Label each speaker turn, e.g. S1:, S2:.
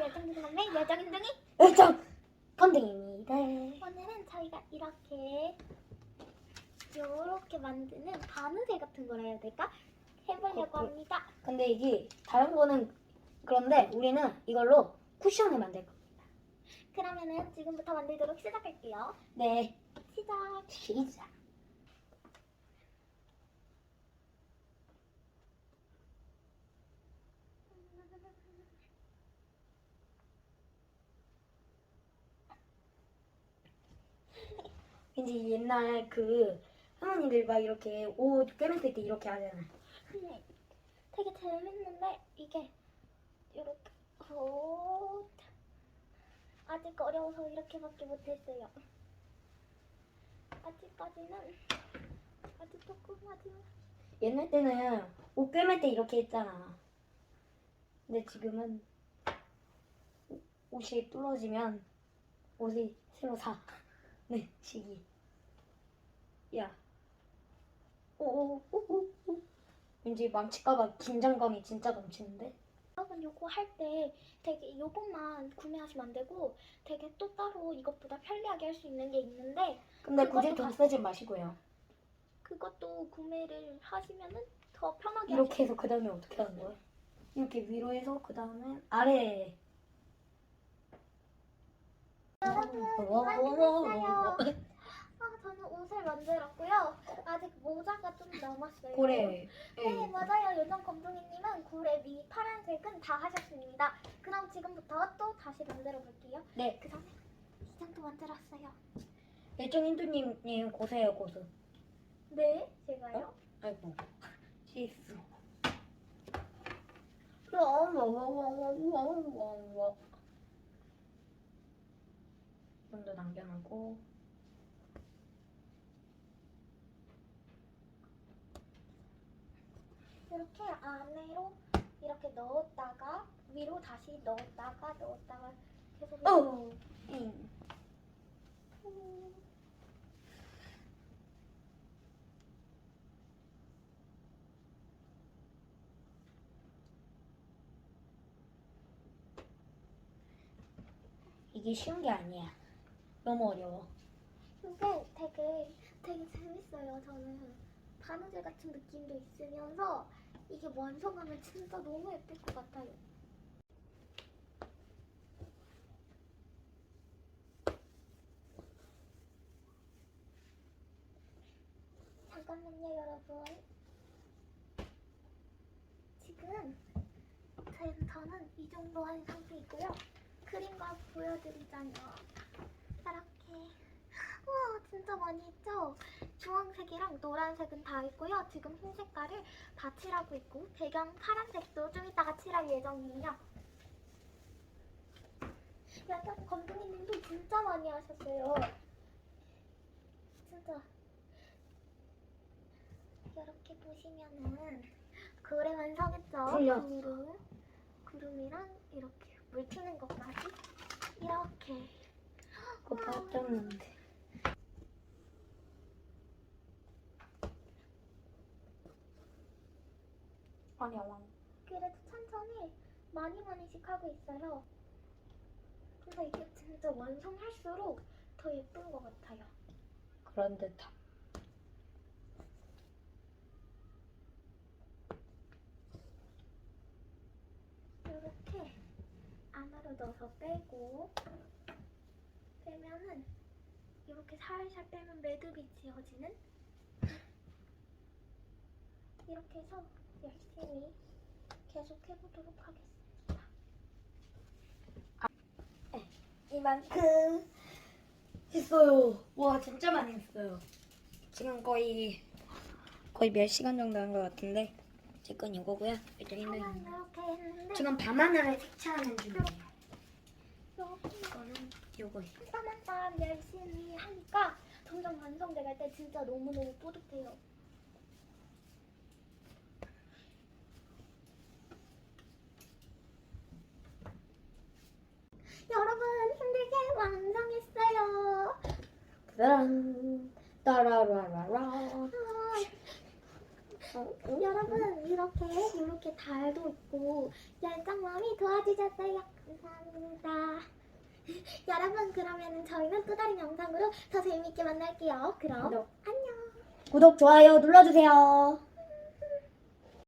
S1: 열정적인 남매 열정인 등이
S2: 열정 건등입니다.
S1: 오늘은 저희가 이렇게 요렇게 만드는 바느질 같은 걸 해야 될까? 해보려고
S2: 그-
S1: 합니다.
S2: 근데 이게 다른 거는 그런데 우리는 이걸로 쿠션을 만들 거야.
S1: 그러면은 지금부터 만들도록 시작할게요.
S2: 네,
S1: 시작.
S2: 시작. 왠지 옛날 그 할머니들 막 이렇게 옷 꿰맨 때 이렇게 하잖아.
S1: 네. 되게 재밌는데 이게 이렇게 굿. 아직 어려워서 이렇게밖에 못했어요. 아직까지는 아직 조금 하지만
S2: 옛날 때는 옷 꿰맨 때 이렇게 했잖아. 근데 지금은 옷- 옷이 뚫어지면 옷이 새로 사. 네, 시기. 야. 오오오오. 왠지 망칠까봐 긴장감이 진짜 넘치는데.
S1: 여러분 요거 할 때 되게 요것만 구매하시면 안 되고 되게 또 따로 이것보다 편리하게 할 수 있는 게 있는데
S2: 근데 굳이 돈
S1: 다-
S2: 쓰지 마시고요.
S1: 그것도 구매를 하시면은 더 편하게
S2: 이렇게 해서 그 다음에 어떻게 하는 거야? 이렇게 위로 해서 그 다음에 아래.
S1: 여러분 완성했어요. 아 저는 옷을 만들었고요. 아직 모자가 좀 남았어요.
S2: 고래.
S1: 네 맞아요. 요정 검둥이님은 고래 위 파란색은 다 하셨습니다. 그럼 지금부터 또 다시 만들어 볼게요.
S2: 네.
S1: 그 전에 이장도 만들었어요.
S2: 일종 힌두님 고세요 고수.
S1: 네 제가요.
S2: 아이고 실수. 좀더 남겨놓고
S1: 이렇게 안으로 이렇게 넣었다가 위로 다시 넣었다가 넣었다가 계속
S2: 어. 잉.
S1: 음.
S2: 이게 쉬운 게 아니야. 너무 어려워.
S1: 근데 되게 되게 재밌어요. 저는 바느질 같은 느낌도 있으면서 이게 완성하면 진짜 너무 예쁠 것 같아요. 잠깐만요, 여러분. 지금 제- 저는 이 정도 한 상태이고요. 그림과 보여드리자면 진짜 많이 했죠? 주황색이랑 노란색은 다 있고요. 지금 흰 색깔을 다 칠하고 있고 배경 파란색도 좀 이따가 칠할 예정이에요. 약간 검둥이님도 진짜 많이 하셨어요. 진짜 이렇게 보시면은 그래 완성했죠?
S2: 풀려.
S1: 구름 구름이랑 이렇게 물 튀는 것까지 이렇게
S2: 그거 봤었는데. 왕.
S1: 그래도 천천히 많이 많이씩 하고 있어요. 근데 이게 진짜 완성할수록 더 예쁜 것 같아요.
S2: 그런 듯한.
S1: 이렇게 안으로 넣어서 빼고 빼면은 이렇게 살살 빼면 매듭이 지어지는 이렇게 해서 열심히 계속 해보도록 하겠습니다.
S2: 이만큼 했어요. 와, 진짜 많이 했어요. 지금 거의 거의 몇 시간 정도 한 것 같은데 제건 이거고요.
S1: 했는데
S2: 지금 밤하늘을 색칠하는 중이에요. 이거는 요거예요.
S1: 한땀 한땀 열심히 하니까 점점 완성돼 갈 때 진짜 너무너무 뿌듯해요. 여러분 힘들게 완성했어요.
S2: 짜란 따라라라라
S1: 아, 여러분 이렇게 이렇게 달도 있고 열정맘이 도와주셨어요. 감사합니다. 여러분 그러면은 저희는 또 다른 영상으로 더 재밌게 만날게요. 그럼
S2: 구독.
S1: 안녕.
S2: 구독, 좋아요 눌러주세요.